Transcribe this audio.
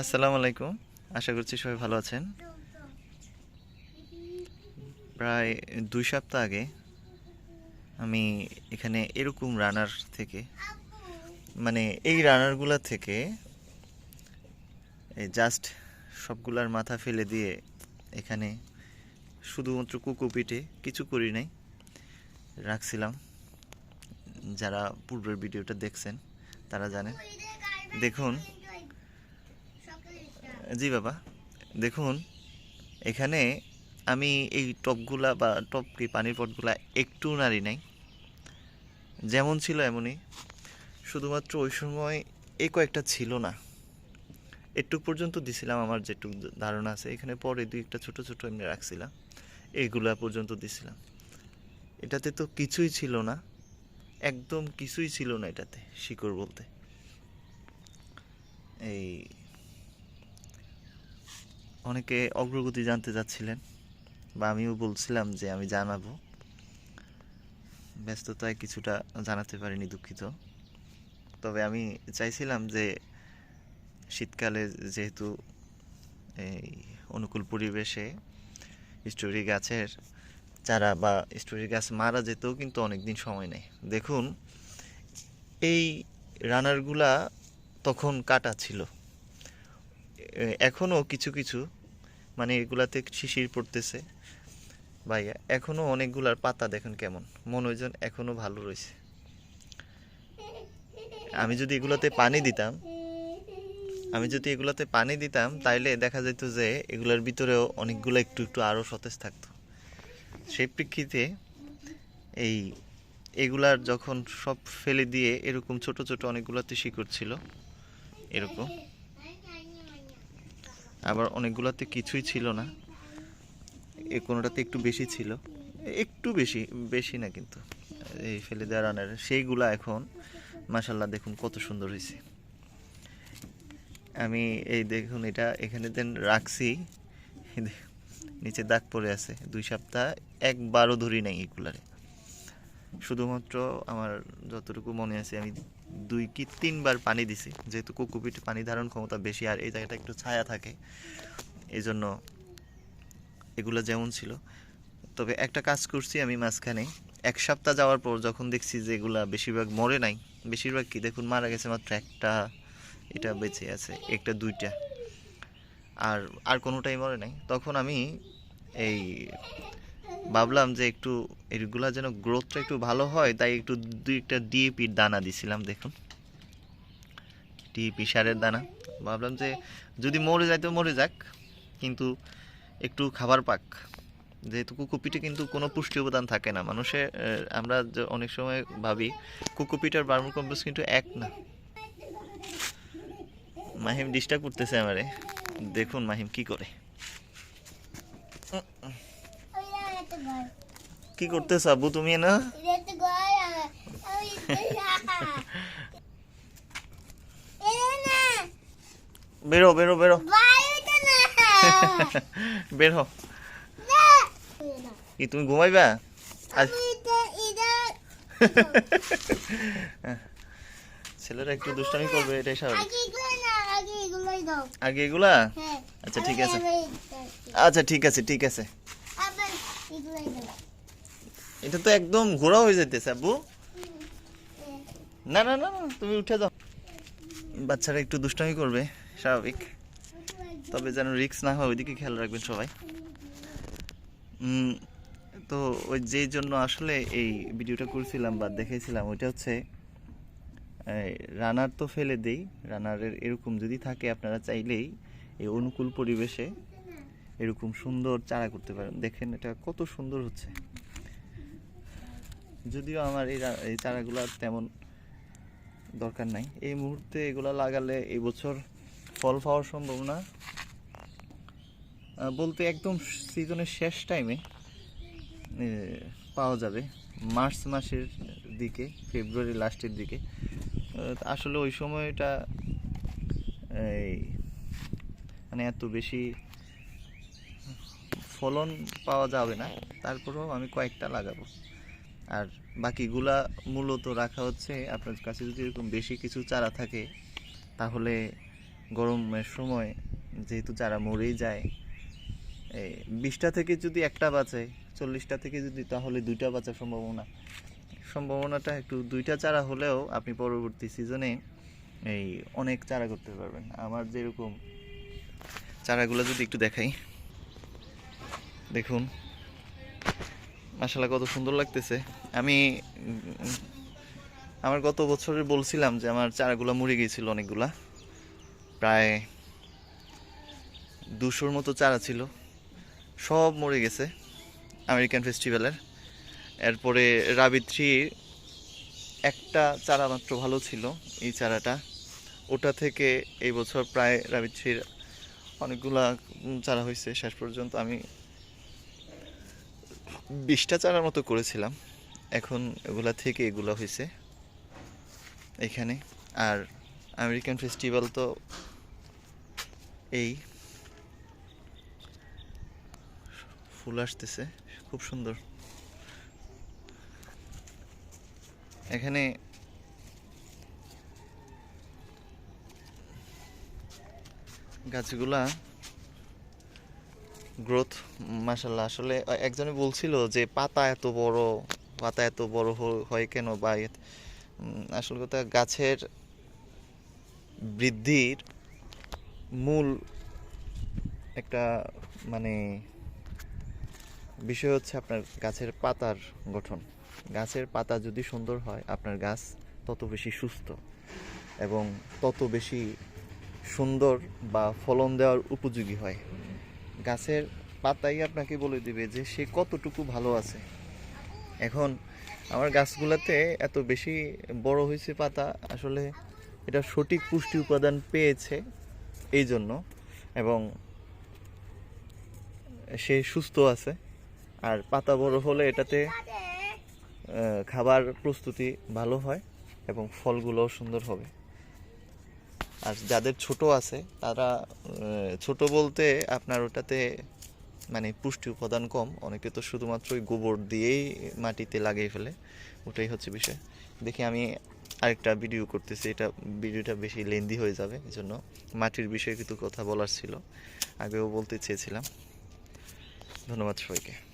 আসসালামু আলাইকুম। আশা করছি সবাই ভালো আছেন। প্রায় দুই সপ্তাহ আগে আমি এখানে এরকম রানার থেকে মানে এই রানারগুলা থেকে জাস্ট সবগুলার মাথা ফেলে দিয়ে এখানে শুধুমাত্র কুকু পিঠে কিছু করি নাই, রাখছিলাম। যারা পূর্বের ভিডিওটা দেখছেন, তারা জানেন। দেখুন জি বাবা। দেখুন, এখানে আমি এই টপগুলা বা টপ কি পানির পটগুলা একটু নাড়ি নাই। যেমন ছিল এমনই। শুধুমাত্র ওই সময় এই কয়েকটা ছিল না। একটু পর্যন্ত দিছিলাম আমার যেটুকু ধারণা আছে। এখানে পরে দুই একটা ছোট ছোট এমনি রাখছিলাম। এইগুলা পর্যন্ত দিছিলাম। এটাতে তো কিছুই ছিল না। একদম কিছুই ছিল না এটাতে, শিকড় বলতে। এই অনেকে অগ্রগতি জানতে চাচ্ছিলেন, বা আমিও বলছিলাম যে আমি জানাব। ব্যস্ততায় কিছুটা জানাতে পারিনি দুঃখিত। তবে আমি চাইছিলাম যে শীতকালে যেহেতু এই অনুকূল পরিবেশে স্টোরি গাছের চারা বা স্টোরি গাছ মারা যেতেও কিন্তু অনেক দিন সময় নেয় দেখুন, এই রানারগুলা তখন কাটা ছিল। এ- এখনও কিছু কিছু মানে এগুলাতে শিশির পড়তেছে। ভাইয়া এখনও অনেকগুলার পাতা দেখেন কেমন। মনে হয় যেন এখনও ভালো রয়েছে। আমি যদি এগুলাতে পানি দিতাম, আমি যদি এগুলাতে পানি দিতাম, তাইলে দেখা যেত যে এগুলার ভিতরেও অনেকগুলো একটু একটু আরও সতেজ থাকতো। সেই প্রেক্ষিতে এই এগুলার যখন সব ফেলে দিয়ে এরকম ছোট ছোট অনেকগুলাতে শিকড় ছিল, এরকম। আবার অনেকগুলোতে কিছুই ছিল না। এ কোনোটাতে একটু বেশি ছিল। একটু বেশি বেশি না কিন্তু। এই ফেলে দেওয়া রানের সেইগুলা এখন মাসাল্লাহ দেখুন কত সুন্দর হয়েছে আমি এই দেখুন এটা এখানে দেন রাখছি। নিচে দাগ পড়ে আছে। দুই সপ্তাহ একবারও ধরি নাই এগুলারে। শুধুমাত্র আমার যতটুকু মনে আছে আমি দুই কি তিনবার পানি দিছি, যেহেতু কোকোপিট পানি ধারণ ক্ষমতা বেশি আর এই জায়গাটা একটু ছায়া থাকে এই জন্য এগুলো যেমন ছিল। তবে একটা কাজ করছি আমি মাঝখানে, এক সপ্তাহ যাওয়ার পর যখন দেখছি যে এগুলা বেশিরভাগ মরে নাই, বেশিরভাগ কি দেখুন মারা গেছে মাত্র একটা, এটা বেঁচে আছে, একটা দুইটা, আর আর কোনোটাই মরে নাই। তখন আমি এই ভাবলাম যে একটু এগুলা যেন গ্রোথটা একটু ভালো হয়, তাই একটু দুই একটা ডিএপির দানা দিছিলাম, দেখুন। ডিএপি সারের দানা। ভাবলাম যে যদি মরে যায় তো মরে যাক, কিন্তু একটু খাবার পাক। যেহেতু কুকুপিটে কিন্তু কোনো পুষ্টি উপাদান থাকে না, মানুষের আমরা অনেক সময় ভাবি কুকুপিট আর কম্পোস্ট কিন্তু এক না। মাহিম ডিস্টার্ব করতেছে আমারে। দেখুন মাহিম কি করে। কি করতেছ আব্বু তুমি না। বেরো বেরো বেরো। বের হো কি তুমি ঘুমাইবা? ছেলেরা একটু দুষ্টামি করবে এটাই স্বাভাবিক। আগে এগুলা আচ্ছা ঠিক আছে। আচ্ছা ঠিক আছে ঠিক আছে। এটা তো একদম ঘোরা হয়ে যেতেছে আব্বু। না না না তুমি উঠে যাও। বাচ্চারা একটু দুষ্টামি করবে, স্বাভাবিক। তবে যেন রিস্ক না হয়, ওইদিকে খেয়াল রাখবেন সবাই। তো ওই যেই জন্য আসলে এই ভিডিওটা করছিলাম বা দেখেছিলাম ওইটা হচ্ছে রানার তো ফেলে দেই। রানারের এরকম যদি থাকে, আপনারা চাইলেই এই অনুকূল পরিবেশে এরকম সুন্দর চারা করতে পারেন। দেখেন এটা কত সুন্দর হচ্ছে। যদিও আমার এই এই চারাগুলো তেমন দরকার নাই। এই মুহূর্তে এগুলো লাগালে এই বছর ফল পাওয়ার সম্ভাবনা আহ, বলতে একদম সিজনের শেষ টাইমে পাওয়া যাবে। মার্চ মাসের দিকে ফেব্রুয়ারি লাস্টের দিকে। আসলে ওই সময়টা এই মানে এত বেশি ফলন পাওয়া যাবে না। তারপরেও আমি কয়েকটা লাগাবো। আর বাকিগুলা মূলত রাখা হচ্ছে, আপনার কাছে যদি এরকম বেশি কিছু চারা থাকে, তাহলে গরমের সময় যেহেতু চারা মরেই যায় বিশটা থেকে যদি একটা বাঁচে, চল্লিশটা থেকে যদি, তাহলে দুইটা বাঁচার সম্ভাবনা। সম্ভাবনাটা একটু দুইটা চারা হলেও আপনি পরবর্তী সিজনে এই অনেক চারা করতে পারবেন। আমার যেরকম চারাগুলো যদি একটু দেখাই। দেখুন। মাসালা কত সুন্দর লাগতেছে। আমি, আমার গত বছরে বলছিলাম যে আমার চারাগুলো মরে গিয়েছিল অনেকগুলা। প্রায় দুশোর মতো চারা ছিল। সব মরে গেছে আমেরিকান ফেস্টিভ্যালের। এরপরে রাবি থ্রি একটা চারা মাত্র ভালো ছিল এই চারাটা। ওটা থেকে এই বছর প্রায় রাবি থ্রির অনেকগুলা চারা হয়েছে। শেষ পর্যন্ত আমি বিশটা চারার মতো করেছিলাম। এখন এগুলা থেকে এগুলা হয়েছে এখানে। আর আমেরিকান ফেস্টিভ্যাল তো এই। ফুল আসতেছে। খুব সুন্দর। এখানে গাছগুলা গ্রোথ মাসাল্লাহ আসলে একজনে বলছিল যে, পাতা এত বড়, পাতা এত বড় হয় কেন বা আসল কথা গাছের বৃদ্ধির মূল একটা মানে বিষয় হচ্ছে আপনার গাছের পাতার গঠন। গাছের পাতা যদি সুন্দর হয়, আপনার গাছ তত বেশি সুস্থ এবং তত বেশি সুন্দর বা ফলন দেওয়ার উপযোগী হয়। গাছের পাতাই আপনাকে বলে দিবে যে সে কতটুকু ভালো আছে। এখন আমার গাছগুলোতে এত বেশি বড় হয়েছে পাতা, আসলে এটা সঠিক পুষ্টি উপাদান পেয়েছে এই জন্য এবং সে সুস্থ আছে, আর পাতা বড় হলে এটাতে খাবার প্রস্তুতি ভালো হয় এবং ফলগুলোও সুন্দর হবে। আর যাদের ছোট আছে, তারা ছোট বলতে আপনার ওটাতে মানে পুষ্টি উপাদান কম। অনেকে তো শুধুমাত্র ওই গোবর দিয়েই মাটিতে লাগিয়ে ফেলে। ওটাই হচ্ছে বিষয়। দেখি আমি আরেকটা ভিডিও করতেছি। এটা ভিডিওটা বেশি লেন্দি হয়ে যাবে এই জন্য মাটির বিষয়ে কিছু কথা বলার ছিল। আগেও বলতে চেয়েছিলাম। ধন্যবাদ সবাইকে।